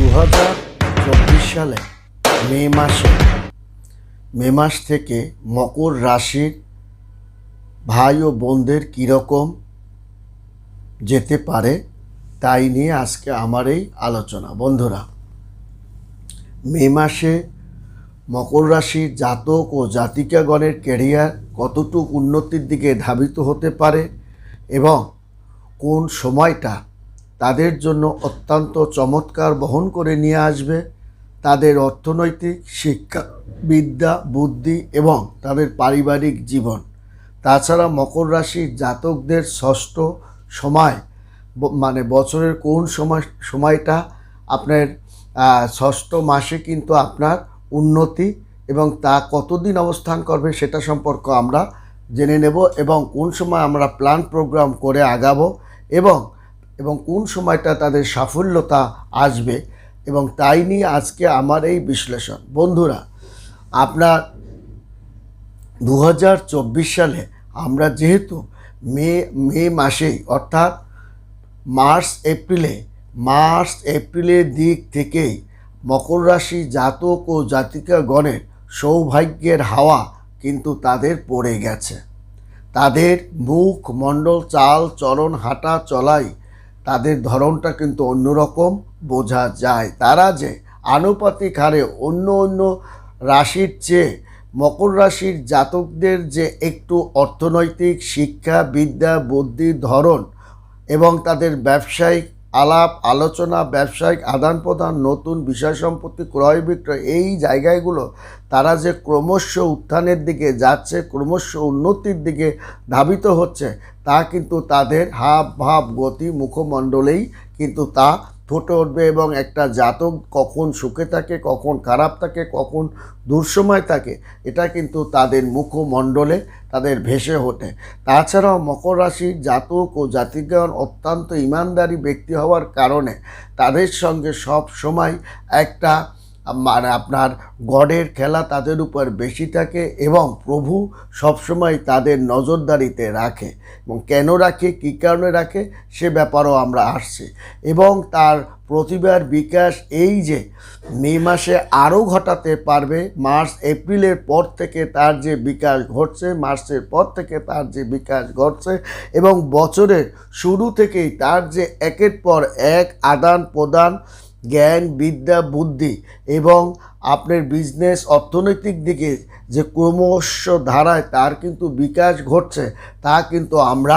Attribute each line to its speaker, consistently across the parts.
Speaker 1: দু হাজার চব্বিশ সালে মে মাসে, মে মাস থেকে মকর রাশির ভাই ও বোনদের কীরকম যেতে পারে তাই নিয়ে আজকে আমার এই আলোচনা। বন্ধুরা, মে মাসে মকর রাশির জাতক ও জাতিকাগণের ক্যারিয়ার কতটুক উন্নতির দিকে ধাবিত হতে পারে এবং কোন সময়টা তাদের জন্য অত্যন্ত চমৎকার বহন করে নিয়ে আসবে। তাদের অর্থনৈতিক, শিক্ষা, বিদ্যা, বুদ্ধি এবং তাদের পারিবারিক জীবন। তাছাড়া মকর রাশির জাতকদের ষষ্ঠ সময় মানে বছরের কোন সময়, সময়টা আপনার ষষ্ঠ মাসে কিন্তু আপনার উন্নতি এবং তা কতদিন অবস্থান করবে সেটা সম্পর্ক আমরা জেনে নেব এবং কোন সময় আমরা প্ল্যান প্রোগ্রাম করে আগাবো এবং এবং কোন সময়টা তাদের সাফল্যতা আসবে এবং তাই নিয়ে আজকে আমার এই বিশ্লেষণ। বন্ধুরা, আপনার দু হাজার চব্বিশ সালে আমরা যেহেতু মে মে মাসেই, অর্থাৎ মার্চ, এপ্রিলে, মার্চ, এপ্রিলের দিক থেকেই মকর রাশি জাতক ও জাতিকাগণের সৌভাগ্যের হাওয়া কিন্তু তাদের পড়ে গেছে। তাদের মুখ, মণ্ডল, চাল চরণ হাঁটা, চলাই তাদের ধরনটা কিন্তু অন্যরকম, বোঝা যায়। তারা যে আনুপাতিক হারে অন্য অন্য রাশির চেয়ে মকর রাশির জাতকদের যে একটু অর্থনৈতিক শিক্ষা, বিদ্যা বুদ্ধির ধরন এবং তাদের ব্যবসায়িক আলাপ, আলোচনা, ব্যবসায়িক আদান প্রদান নতুন বিষয় সম্পত্তি, ক্রয় বিক্রয়, এই জায়গাগুলো তারা যে ক্রমশ উত্থানের দিকে যাচ্ছে, ক্রমশ উন্নতির দিকে ধাবিত হচ্ছে, তা কিন্তু তাদের হাব, ভাব, গতি, মুখমণ্ডলেই কিন্তু তা ফুটে উঠবে এবং একটা জাতক কখন সুখে থাকে, কখন খারাপ থাকে, কখন দুঃসময় থাকে, এটা কিন্তু তাদের মুখমণ্ডলে, তাদের ভেসে ওঠে। তাছাড়াও মকর রাশির জাতক ও জাতিগণ অত্যন্ত ইমানদারি ব্যক্তি হওয়ার কারণে তাদের সঙ্গে সব সময় একটা মানে আপনার গডের খেলা তাদের উপর বেশি থাকে এবং প্রভু সবসময় তাদের নজরদারিতে রাখে। এবং কেন রাখে? কী কারণে রাখে? সে ব্যাপারও আমরা আসছি। এবং তার প্রতিভার বিকাশ এই যে, মে মাসে আরও ঘটাতে পারবে, মার্চ, এপ্রিলের পর থেকে তার যে বিকাশ ঘটছে, মার্চের পর থেকে তার যে বিকাশ ঘটছে, এবং বছরের শুরু থেকেই তার যে একের পর এক আদান প্রদান জ্ঞান, বিদ্যা, বুদ্ধি এবং আপনার বিজনেস অর্থনৈতিক দিকে যে ক্রমশ ধারায় তার কিন্তু বিকাশ ঘটছে, তা কিন্তু আমরা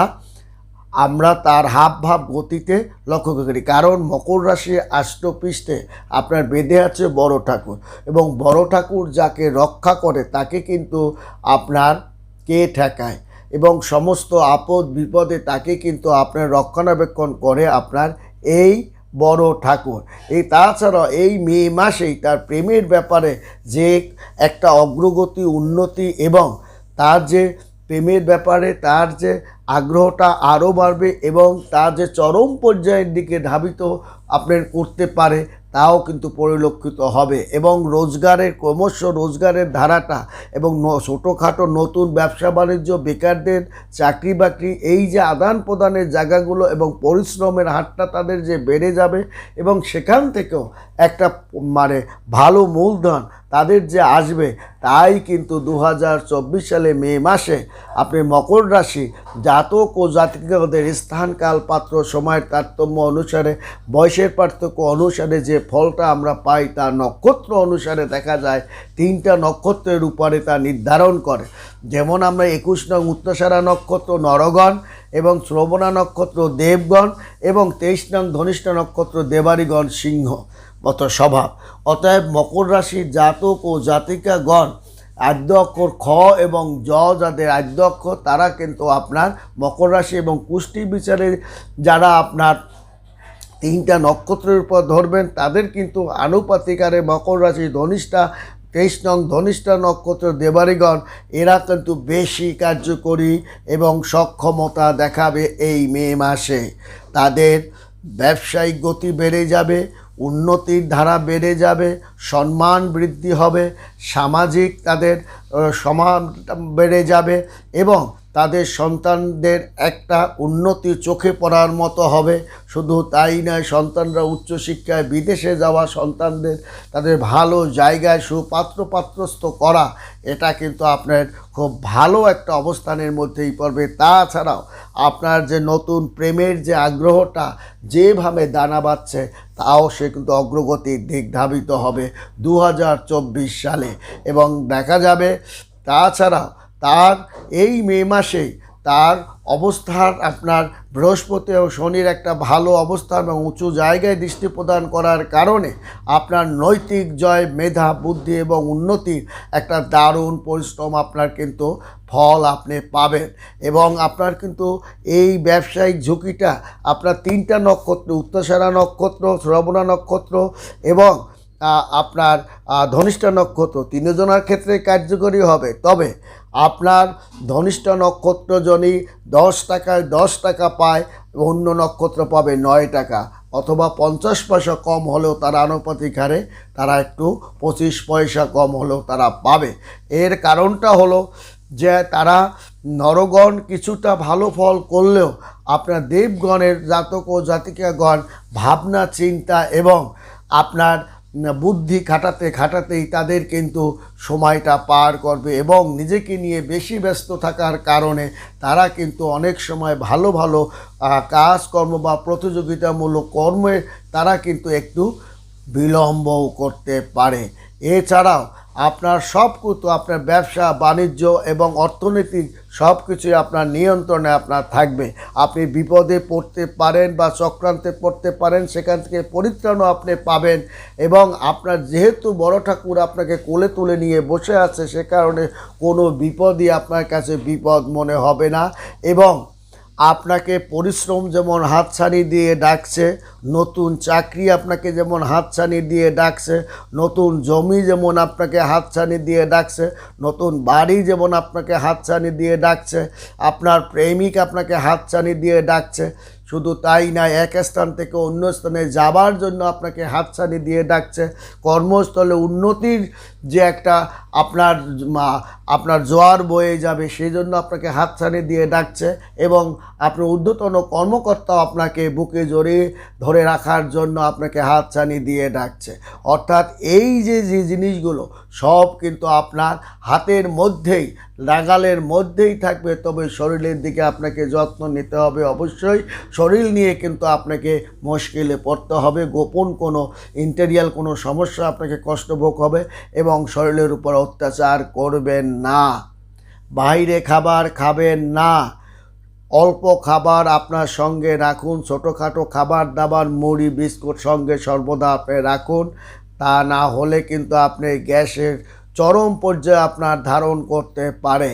Speaker 1: আমরা তার হাব ভাব গতিতে লক্ষ্য করি। কারণ মকর রাশি আষ্টপৃষ্ঠে আপনার বেঁধে আছে বড় ঠাকুর এবং বড় ঠাকুর যাকে রক্ষা করে তাকে কিন্তু আপনার কে ঠেকায় এবং সমস্ত আপদ বিপদে তাকে কিন্তু আপনার রক্ষণাবেক্ষণ করে আপনার এই বড় ঠাকুর। এই তাছাড়া এই মে মাসেই তার প্রেমের ব্যাপারে যে একটা অগ্রগতি, উন্নতি এবং তার যে প্রেমের ব্যাপারে তার যে আগ্রহটা আরও বাড়বে এবং তার যে চরম পর্যায়ের দিকে ধাবিত আপনার করতে পারে তাও কিন্তু পরিলক্ষিত হবে এবং রোজগারের, ক্রমশ রোজগারের ধারাটা এবং ছোটোখাটো নতুন ব্যবসা বাণিজ্য, বেকারদের চাকরি বাকরি, এই যে আদান প্রদানের জায়গাগুলো এবং পরিশ্রমের হারটা তাদের যে বেড়ে যাবে এবং সেখান থেকেও একটা মানে ভালো মূলধন তাদের যে আসবে, তাই কিন্তু দু হাজার চব্বিশ সালে মে মাসে আপনি মকর রাশি জাতক ও জাতিকাদের স্থানকাল পাত্র সময়ের তারতম্য অনুসারে, বয়সের পার্থক্য অনুসারে যে ফলটা আমরা পাই তা নক্ষত্র অনুসারে দেখা যায় তিনটা নক্ষত্রের উপরে তা নির্ধারণ করে। যেমন আমরা একুশ নং উত্তসারা নক্ষত্র নরগণ এবং শ্রবণা নক্ষত্র দেবগণ এবং তেইশ নং ধনিষ্ঠ নক্ষত্র দেবারিগণ সিংহ। মত স্বভাব। অতএব মকর রাশির জাতক ও জাতিকাগণ আদ্য অক্ষর খ এবং জ যাদের আদ্য অক্ষর তারা কিন্তু আপনার মকর রাশি এবং পুষ্টি বিচারে যারা আপনার তিনটা নক্ষত্রের উপর ধরবেন, তাদের কিন্তু আনুপাতিকারে মকর রাশি ধনিষ্ঠা, তেইশ নং ধনিষ্ঠা নক্ষত্র দেবারিগণ এরা কিন্তু বেশি কার্যকরী এবং সক্ষমতা দেখাবে এই মে মাসে। তাদের ব্যবসায়িক গতি বেড়ে যাবে উন্নতির ধারা বেড়ে যাবে, সম্মান বৃদ্ধি হবে, সামাজিক তাদের সমান বেড়ে যাবে এবং তাদের সন্তানদের একটা উন্নতি চোখে পড়ার মতো হবে। শুধু তাই নয়, সন্তানরা উচ্চশিক্ষায় বিদেশে যাওয়া সন্তানদের তাদের ভালো জায়গায় সুপাত্র পাত্রস্থ করা, এটা কিন্তু আপনার খুব ভালো একটা অবস্থানের মধ্যেই পড়বে। তাছাড়াও আপনার যে নতুন প্রেমের যে আগ্রহটা, যেভাবে দানা বাচ্ছে তাও সে কিন্তু অগ্রগতির দিক ধাবিত হবে দু হাজার চব্বিশ সালে। এবং দেখা যাবে তাছাড়া তার এই মে মাসেই তার অবস্থার আপনার বৃহস্পতি ও শনির একটা ভালো অবস্থান এবং উঁচু জায়গায় দৃষ্টি প্রদান করার কারণে আপনার নৈতিক জয়, মেধা, বুদ্ধি এবং উন্নতির একটা দারুণ পরিশ্রম আপনার কিন্তু ফল আপনি পাবেন। এবং আপনার কিন্তু এই ব্যবসায়িক ঝুঁকিটা আপনার তিনটা নক্ষত্র উত্তরসারা নক্ষত্র, শ্রবণা নক্ষত্র এবং আপনার ধনিষ্ঠা নক্ষত্র, তিনজনের ক্ষেত্রে কার্যকরী হবে। তবে আপনার ধনিষ্ঠ নক্ষত্র দশ টাকায় দশ টাকা পায় অন্য নক্ষত্র পাবে নয় টাকা অথবা পঞ্চাশ পয়সা কম হলেও তারা আনুপাতিক হারে তারা একটু পঁচিশ পয়সা কম হলেও তারা পাবে। এর কারণটা হলো যে তারা নরগণ কিছুটা ভালো ফল করলেও আপনার দেবগণের জাতক ও জাতিকাগণ ভাবনা, চিন্তা এবং আপনার বুদ্ধি খাটাতে খাটাতেই তাদের কিন্তু সময়টা পার করবে এবং নিজেকে নিয়ে বেশি ব্যস্ত থাকার কারণে তারা কিন্তু অনেক সময় ভালো ভালো কাজকর্ম বা প্রতিযোগিতামূলক কর্মে তারা কিন্তু একটু বিলম্বও করতে পারে। এছাড়াও আপনার সব কিছু আপনার ব্যবসা, বাণিজ্য এবং অর্থনৈতিক সব কিছুই আপনার নিয়ন্ত্রণে আপনার থাকবে। আপনি বিপদে পড়তে পারেন বা চক্রান্তে পড়তে পারেন, সেখান থেকে পরিত্রাণও আপনি পাবেন এবং আপনার যেহেতু বড় ঠাকুর আপনাকে কোলে তুলে নিয়ে বসে আছে, সে কারণে কোনো বিপদই আপনার কাছে বিপদ মনে হবে না এবং আপনাকে পরিশ্রম যেমন হাতছানি দিয়ে ডাকছে, নতুন চাকরি আপনাকে যেমন হাতছানি দিয়ে ডাকছে, নতুন জমি যেমন আপনাকে হাতছানি দিয়ে ডাকছে, নতুন বাড়ি যেমন আপনাকে হাতছানি দিয়ে ডাকছে, আপনার প্রেমিক আপনাকে হাতছানি দিয়ে ডাকছে শুধু তাই না এক স্থান থেকে অন্য স্থানে যাবার জন্য আপনাকে হাতছানি দিয়ে ডাকছে। কর্মস্থলে উন্নতির যে একটা আপনার আপনার জোয়ার বয়ে যাবে সেই জন্য আপনাকে হাতছানি দিয়ে ডাকছে এবং আপনার ঊর্ধ্বতন কর্মকর্তাও আপনাকে বুকে জড়িয়ে ধরে রাখার জন্য আপনাকে হাতছানি দিয়ে ডাকছে। অর্থাৎ এই যে যে জিনিসগুলো সব কিন্তু আপনার হাতের মধ্যেই নাগালের মধ্যেই থাকবে, তবে শরীরের দিকে আপনাকে যত্ন নিতে হবে অবশ্যই। শরীর নিয়ে কিন্তু আপনাকে মুশকিলে পড়তে হবে, গোপন কোনো ইন্টেরিয়াল কোনো সমস্যা আপনাকে কষ্টভোগ হবে এবং শরীরের উপর অত্যাচার করবেন না। বাইরে খাবার খাবেন না। অল্প খাবার আপনার সঙ্গে রাখুন, ছোটোখাটো খাবার দাবার, মুড়ি, বিস্কুট সঙ্গে সর্বদা আপনি রাখুন। তা না হলে কিন্তু আপনি গ্যাসের চরম পর্যায়ে আপনার ধারণ করতে পারে।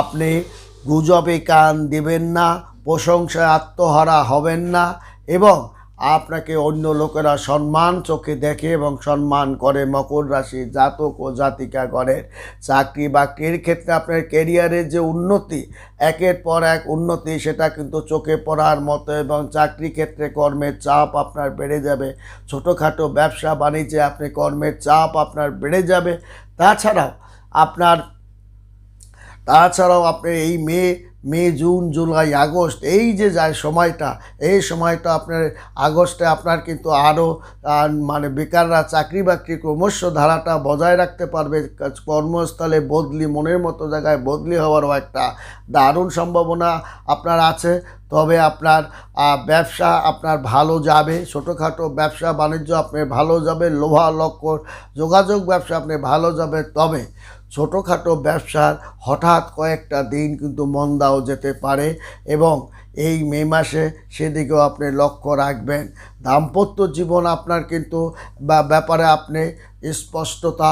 Speaker 1: আপনি গুজবে কান দিবেন না, প্রশংসায় আত্মহারা হবেন না এবং আপনাকে অন্য লোকেরা সম্মান চোখে দেখে এবং সম্মান করে। মকর রাশি জাতক ও জাতিকাগণের চাকরি বাকরির ক্ষেত্রে আপনার ক্যারিয়ারের যে উন্নতি, একের পর এক উন্নতি সেটা কিন্তু চোখে পড়ার মতো এবং চাকরি ক্ষেত্রে কর্মের চাপ আপনার বেড়ে যাবে। ছোটোখাটো ব্যবসা বাণিজ্যে আপনি কর্মের চাপ আপনার বেড়ে যাবে। তাছাড়াও আপনার তাছাড়াও আপনি এই May May, June, July, August, এই যে যায় সময়টা, এই সময়টা আপনার আগস্টে আপনার কিন্তু আরও মানে বেকাররা চাকরি বাকরি ক্রমশ ধারাটা বজায় রাখতে পারবে কর্মস্থলে বদলি, মনের মতো জায়গায় বদলি হওয়ারও একটা দারুণ সম্ভাবনা আপনার আছে। তবে আপনার ব্যবসা আপনার ভালো যাবে, ছোটোখাটো ব্যবসা, বাণিজ্য আপনি ভালো যাবে, লোহা, লক্কর, যোগাযোগ ব্যবসা আপনি ভালো যাবে। তবে ছোটোখাটো ব্যবসার হঠাৎ কয়েকটা দিন কিন্তু মন্দাও যেতে পারে এবং এই মে মাসে সেদিকেও আপনি লক্ষ্য রাখবেন। দাম্পত্য জীবন আপনার কিন্তু ব্যাপারে আপনি স্পষ্টতা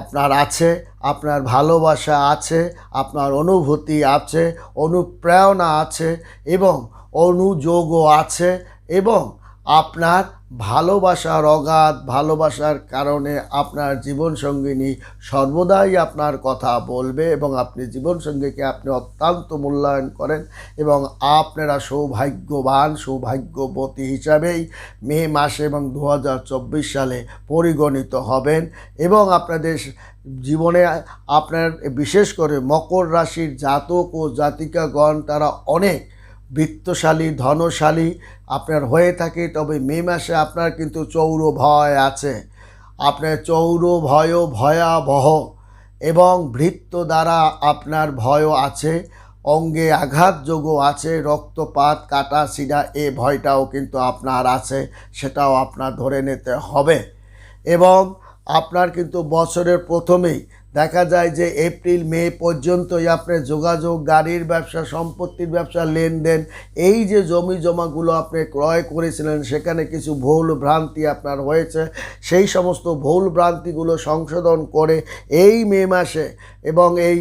Speaker 1: আপনার আছে, আপনার ভালোবাসা আছে, আপনার অনুভূতি আছে, অনুপ্রেরণা আছে এবং অনুযোগও আছে এবং আপনার ভালোবাসার অগাধ ভালোবাসার কারণে আপনার জীবনসঙ্গিনী সর্বদাই আপনার কথা বলবে এবং আপনি জীবনসঙ্গীকে আপনি অত্যন্ত মূল্যায়ন করেন এবং আপনারা সৌভাগ্যবান, সৌভাগ্যবতী হিসাবেই মে মাসে এবং দু হাজার চব্বিশ সালে পরিগণিত হবেন এবং আপনাদের জীবনে আপনার বিশেষ করে মকর রাশির জাতক ও জাতিকাগণ তারা অনেক বৃত্তশালী, ধনশালী আপনার হয়ে থাকে, তবে মে মাসে আপনার কিন্তু চৌর ভয় আছে। আপনার চৌর ভয় ভয়াবহ এবং ভৃত্য দ্বারা আপনার ভয় আছে, অঙ্গে আঘাতযোগও আছে, রক্তপাত, কাটা সিডা এ ভয়টাও কিন্তু আপনার আছে, সেটাও আপনার ধরে নিতে হবে। এবং আপনার কিন্তু বছরের প্রথমেই দেখা যায় যে এপ্রিল, মে পর্যন্তই আপনার যোগাযোগ, গাড়ির ব্যবসা, সম্পত্তির ব্যবসা, লেনদেন, এই যে জমি জমাগুলো আপনি ক্রয় করেছিলেন, সেখানে কিছু ভুল ভ্রান্তি আপনার হয়েছে। সেই সমস্ত ভুল ভ্রান্তিগুলো সংশোধন করে এই মে মাসে এবং এই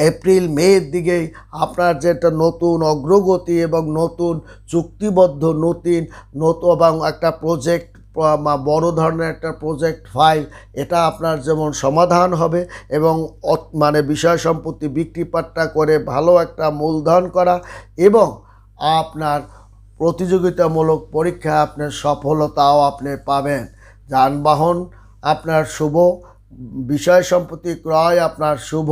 Speaker 1: এপ্রিল মের দিকেই আপনার যেটা নতুন অগ্রগতি এবং নতুন চুক্তিবদ্ধ নতুন নতুন এবং একটা প্রজেক্ট বড় ধরনের একটা প্রজেক্ট ফাইল এটা আপনার যেমন সমাধান হবে এবং মানে বিষয় সম্পত্তি বিক্রি পাট্টা করে ভালো একটা মূলধন করা এবং আপনার প্রতিযোগিতামূলক পরীক্ষা আপনার সফলতাও আপনি পাবেন। যানবাহন আপনার শুভ, বিষয় সম্পত্তি ক্রয় আপনার শুভ,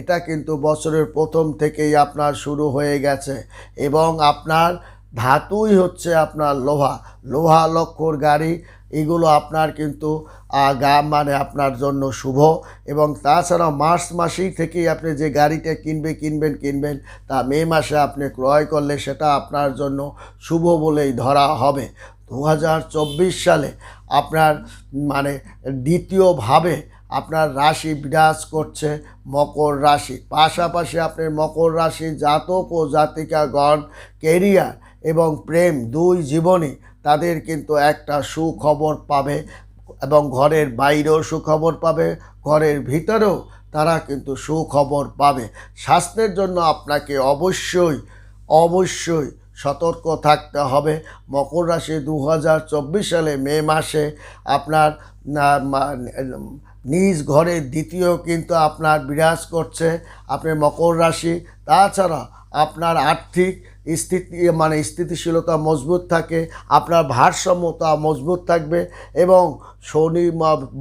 Speaker 1: এটা কিন্তু বছরের প্রথম থেকেই আপনার শুরু হয়ে গেছে এবং আপনার ধাতুই হচ্ছে আপনার লোহা। লোহা লক্ষর গাড়ি, এগুলো আপনার কিন্তু গা মানে আপনার জন্য শুভ। এবং তাছাড়া মার্চ মাসেই থেকেই আপনি যে গাড়িটা কিনবে, কিনবেন কিনবেন, তা মে মাসে আপনি ক্রয় করলে সেটা আপনার জন্য শুভ বলেই ধরা হবে। দু হাজার চব্বিশ সালে আপনার মানে দ্বিতীয়ভাবে আপনার রাশি বিরাজ করছে মকর রাশি। পাশাপাশি আপনার মকর রাশি জাতক ও জাতিকাগণ, কেরিয়ার এবং প্রেম দুই জীবনই তাদের কিন্তু একটা সুখবর পাবে এবং ঘরের বাইরেও সুখবর পাবে, ঘরের ভিতরেও তারা কিন্তু সুখবর পাবে। স্বাস্থ্যের জন্য আপনাকে অবশ্যই অবশ্যই সতর্ক থাকতে হবে। মকর রাশি দু হাজার চব্বিশ সালে মে মাসে আপনার নিজ ঘরের দ্বিতীয় কিন্তু আপনার বিরাজ করছে। আপনি মকর রাশি, তাছাড়া আপনার আর্থিক স্থিতি মানে স্থিতিশীলতা মজবুত থাকে, আপনার ভারসাম্যতা মজবুত থাকবে এবং শনি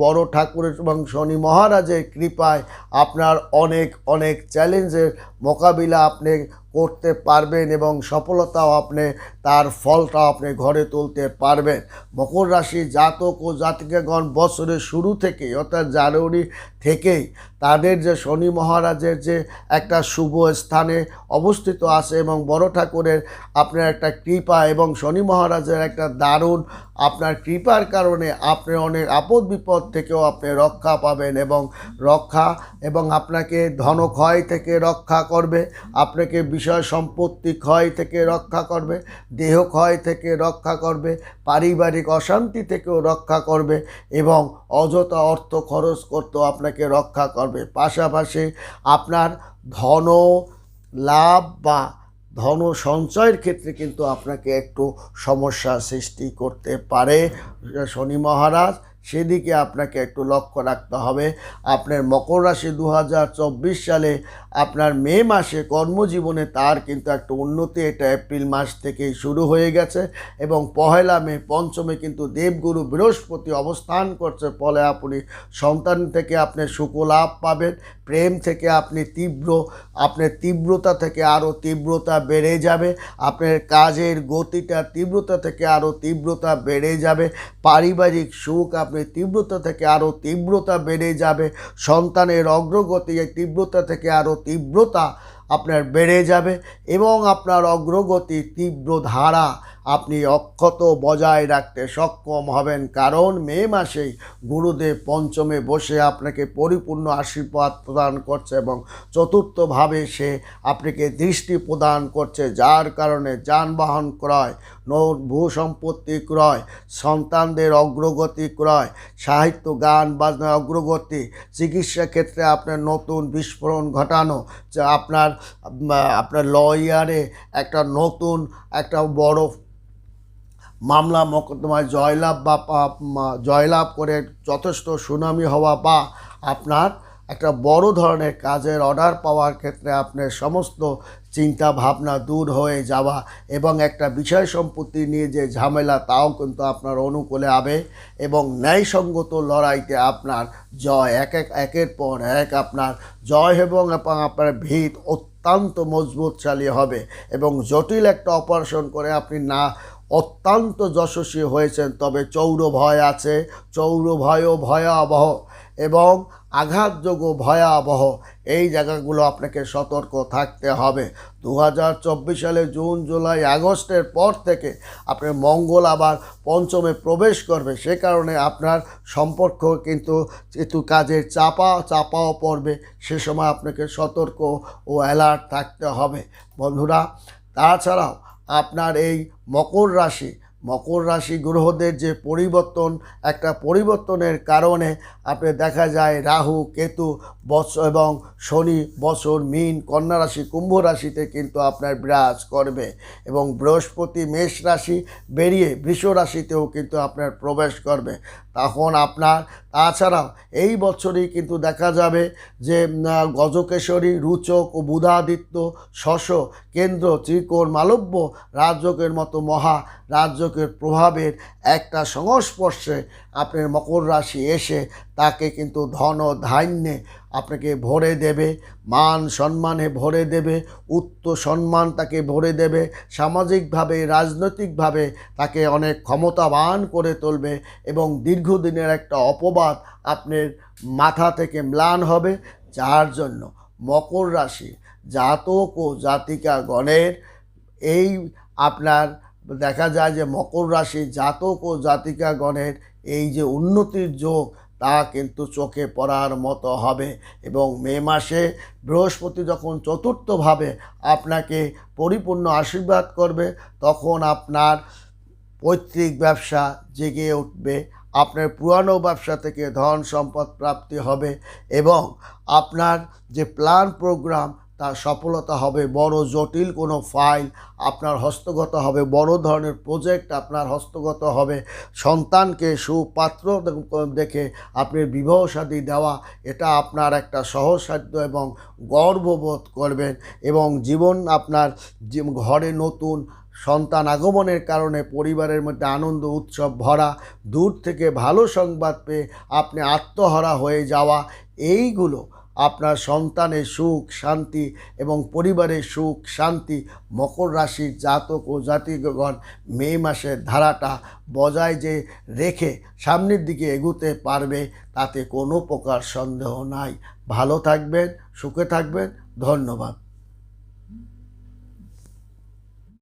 Speaker 1: বড় ঠাকুরের এবং শনি মহারাজের কৃপায় আপনার অনেক অনেক চ্যালেঞ্জের মোকাবিলা আপনি করতে পারবেন এবং সফলতাও আপনি তার ফলটাও আপনি ঘরে তুলতে পারবেন। মকর রাশি জাতক ও জাতিকাগণ বছরের শুরু থেকেই, অর্থাৎ জানুয়ারি থেকেই তাদের যে শনি মহারাজের যে একটা শুভ স্থানে অবস্থিত আছে এবং বড় ঠাকুরের আপনার একটা কৃপা এবং শনি মহারাজের একটা দারুণ আপনার কৃপার কারণে আপনি অনেক আপদ বিপদ থেকেও আপনি রক্ষা পাবেন এবং রক্ষা এবং আপনাকে ধনক্ষয় থেকে রক্ষা করবে, আপনাকে বিষয় সম্পত্তি ক্ষয় থেকে রক্ষা করবে, দেহ ক্ষয় থেকে রক্ষা করবে, পারিবারিক অশান্তি থেকেও রক্ষা করবে এবং অযথা অর্থ খরচ করতেও আপনাকে রক্ষা করবে। পাশাপাশি আপনার ধন লাভ বা ধন সঞ্চয়ের ক্ষেত্রে কিন্তু আপনাকে একটু সমস্যা সৃষ্টি করতে পারে। শনি মহারাজ সেদিকে আপনাকে একটু লক্ষ্য রাখতে হবে। আপনার মকর রাশি দু হাজার চব্বিশ সালে আপনার মে মাসে কর্মজীবনে তার কিন্তু একটা উন্নতি, এটা এপ্রিল মাস থেকেই শুরু হয়ে গেছে এবং পহেলা মে, পঞ্চমে কিন্তু দেবগুরু বৃহস্পতি অবস্থান করছে। ফলে আপনি সন্তান থেকে আপনি সুখলাভ পাবেন, প্রেম থেকে আপনি তীব্র, আপনার তীব্রতা থেকে আরও তীব্রতা বেড়ে যাবে, আপনার কাজের গতিটা তীব্রতা থেকে আরও তীব্রতা বেড়ে যাবে, পারিবারিক সুখ আপনি তীব্রতা থেকে আরও তীব্রতা বেড়ে যাবে। সন্তানের অগ্রগতি, এই তীব্রতা থেকে আরও তীব্রতা আপনার বেড়ে যাবে এবং আপনার অগ্রগতি তীব্র ধারা আপনি অক্ষত বজায় রাখতে সক্ষম হবেন। কারণ মে মাসেই গুরুদেব পঞ্চমে বসে আপনাকে পরিপূর্ণ আশীর্বাদ প্রদান করছে এবং চতুর্থভাবে সে আপনাকে দৃষ্টি প্রদান করছে, যার কারণে যানবাহন ক্রয় ভূ সম্পত্তি ক্রয়, সন্তানদের অগ্রগতি ক্রয়, সাহিত্য, গান বাজনার অগ্রগতি, চিকিৎসা ক্ষেত্রে আপনার নতুন বিস্ফোরণ ঘটানো আপনার আপনার লয়ারে একটা নতুন, একটা বড় মামলা মোকদ্দমায় জয়লাভ বা জয়লাভ করে যথেষ্ট সুনামি হওয়া বা আপনার একটা বড় ধরনের কাজের অর্ডার পাওয়ার ক্ষেত্রে আপনার সমস্ত চিন্তা ভাবনা দূর হয়ে যাওয়া এবং একটা বিষয় সম্পত্তি নিয়ে যে ঝামেলা, তাও কিন্তু আপনার অনুকূলে আবে এবং ন্যায়সঙ্গত লড়াইতে আপনার জয়, এক এক, একের পর এক আপনার জয় এবং আপনার ভিত অত্যন্ত মজবুতশালী হবে এবং জটিল একটা অপারেশন করে আপনি না অত্যন্ত যশস্বী হয়েছেন, তবে চৌর ভয় আছে। চৌর ভয়ও ভয়াবহ এবং আঘাতযোগ্য ভয়াবহ। এই জায়গাগুলো আপনাকে সতর্ক থাকতে হবে। দু হাজার চব্বিশ সালে জুন, জুলাই, আগস্টের পর থেকে আপনার মঙ্গল আবার পঞ্চমে প্রবেশ করবে। সে কারণে আপনার সম্পর্ক কিন্তু একটু কাজের চাপা, চাপাও পড়বে। সে সময় আপনাকে সতর্ক ও অ্যালার্ট থাকতে হবে। বন্ধুরা, তাছাড়াও আপনার এই মকর রাশি মকর রাশি গ্রহদের যে পরিবর্তন, একটা পরিবর্তনের কারণে আপনি দেখা যায় রাহু, কেতু, বৎস এবং শনি বছর মিন, কন্যা রাশি, কুম্ভ রাশিতে কিন্তু আপনার বিরাজ করবে এবং বৃহস্পতি, মেষ রাশি বেরিয়ে বৃষ রাশিতেও কিন্তু আপনার প্রবেশ করবে। তখন আপনার, তাছাড়াও এই বছরই কিন্তু দেখা যাবে যে গজকেশরী, রুচক ও বুধাদিত্য শশ কেন্দ্র ত্রিকোণ মালব্য রাজ্যকের মতো মহা রাজ্যকের প্রভাবের একটা সংস্পর্শে আপনার মকর রাশি এসে তাকে কিন্তু ধন ধান্যে আপনাকে ভরে দেবে, মান সম্মানে ভরে দেবে উচ্চ সম্মান তাকে ভরে দেবে, সামাজিকভাবে, রাজনৈতিকভাবে তাকে অনেক ক্ষমতাবান করে তুলবে এবং দীর্ঘদিনের একটা অপবাদ আপনার মাথা থেকে ম্লান হবে। যার জন্য মকর রাশি জাতক ও জাতিকা গণের এই আপনার দেখা যায় যে মকর রাশি জাতক ও জাতিকাগণের এই যে উন্নতির যোগ, তা কিন্তু চোখে পড়ার মতো হবে। এবং মে মাসে বৃহস্পতি যখন চতুর্থভাবে আপনাকে পরিপূর্ণ আশীর্বাদ করবে, তখন আপনার পৈতৃক ব্যবসা জেগে উঠবে, আপনার পুরানো ব্যবসা থেকে ধন সম্পদ প্রাপ্তি হবে এবং আপনার যে প্ল্যান প্রোগ্রাম তার সফলতা হবে, বড় জটিল কোনো ফাইল আপনার হস্তগত হবে, বড় ধরনের প্রজেক্ট আপনার হস্তগত হবে। সন্তানকে সুপাত্র দেখে আপনি বিবাহ শাদী দেওয়া, এটা আপনার একটা সহসাধ্য এবং গর্ববোধ করবেন এবং জীবন আপনার ঘরে নতুন সন্তান আগমনের কারণে পরিবারের মধ্যে আনন্দ, উৎসব ভরা, দূর থেকে ভালো সংবাদ পেয়ে আপনি আত্মহারা হয়ে যাওয়া, এইগুলো আপনার সন্তানের সুখ, শান্তি এবং পরিবারের সুখ, শান্তি, মকর রাশির জাতক ও জাতিগণ মে মাসের ধারাটা বজায় যে রেখে সামনের দিকে এগুতে পারবে, তাতে কোনো প্রকার সন্দেহ নাই। ভালো থাকবেন, সুখে থাকবেন। ধন্যবাদ।